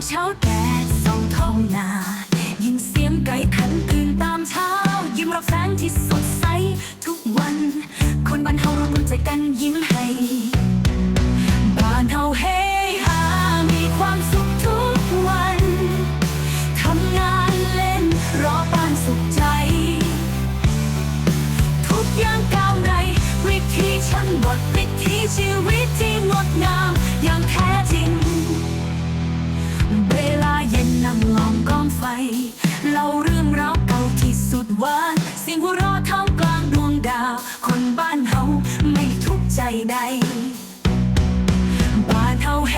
าเช้าแก่ส่องท้องนายิงเสียงไก่ขันคืนตามเช้า ยิ้มรับแสงที่สดใสทุกวัน คนบ้านเฮาเรารู้ใจกันยิ้ม เล่าเรื่องราวเก่าที่สุดหวานเสียงหัวเราะท่ามกลางดวงดาว คนบ้านเฮาไม่ทุกข์ใจใด บ้านเฮาเฮ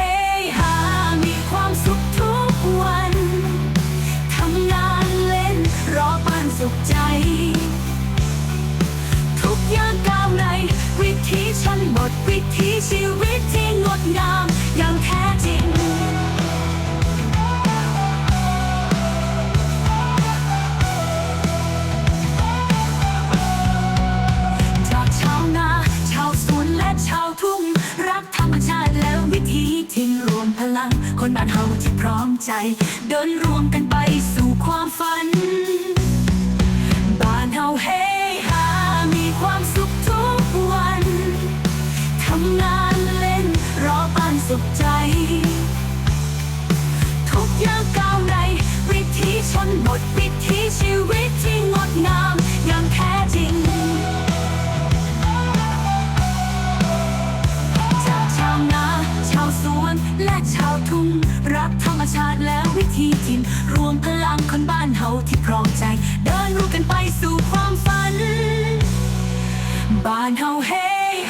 ฮามีความสุขทุกวัน ทำงานเล่นรอบ้านสุขใจ ทุกอย่างก้าวในวิถีชนบทวิถีชีวิต คนบ้านเฮาที่พร้อมใจ เดินรวมกันไปสู่ความฝัน บ้านเฮาเฮฮามีความสุขทุกวัน ทำงานเล่นรอบ้านสุขใจ ชาติและวิถีถิ่นรวมพลังคนบ้านเฮาที่พร้อมใจ เดินรู้กันไปสู่ความฝัน บ้านเฮาเฮ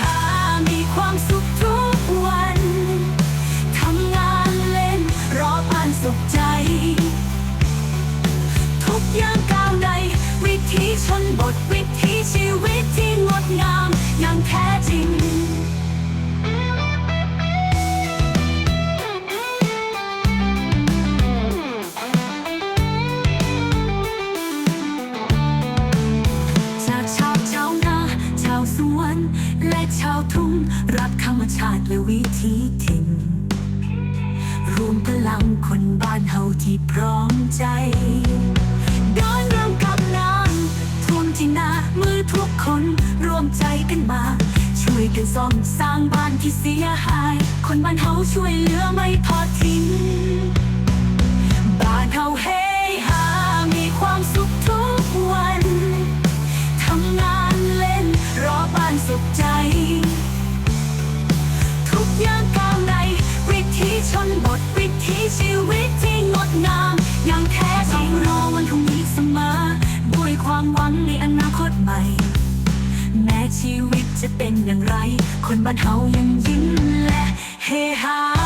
ฮามีความสุขทุกวัน ทำงานเล่นรอบ้านสุขใจ ทุกอย่างก้าวใน วิถีชนบทวิ รักธรรมชาติและวิถีถิ่นรวมพลังคนบ้านเฮาที่พร้อมใจเดินเริ่มกับน้ำท่วมที่นามือทุกคนรวมใจกันมา ช่วยกันซ่อมสร้างบ้านที่เสียหาย คนบ้านเฮาช่วยเหลือไม่ทอดทิ้งบ้านเฮาเฮฮามีความสุขทุกวันทำงานเล่นรอบ้านสุขใจ งามอย่างแท้จริงรอวันพรุ่งนี้เสมอด้วยความหวังในอนาคตใหม่ แม้ชีวิตจะเป็นอย่างไร คนบ้านเฮายังยิ้มและเฮฮา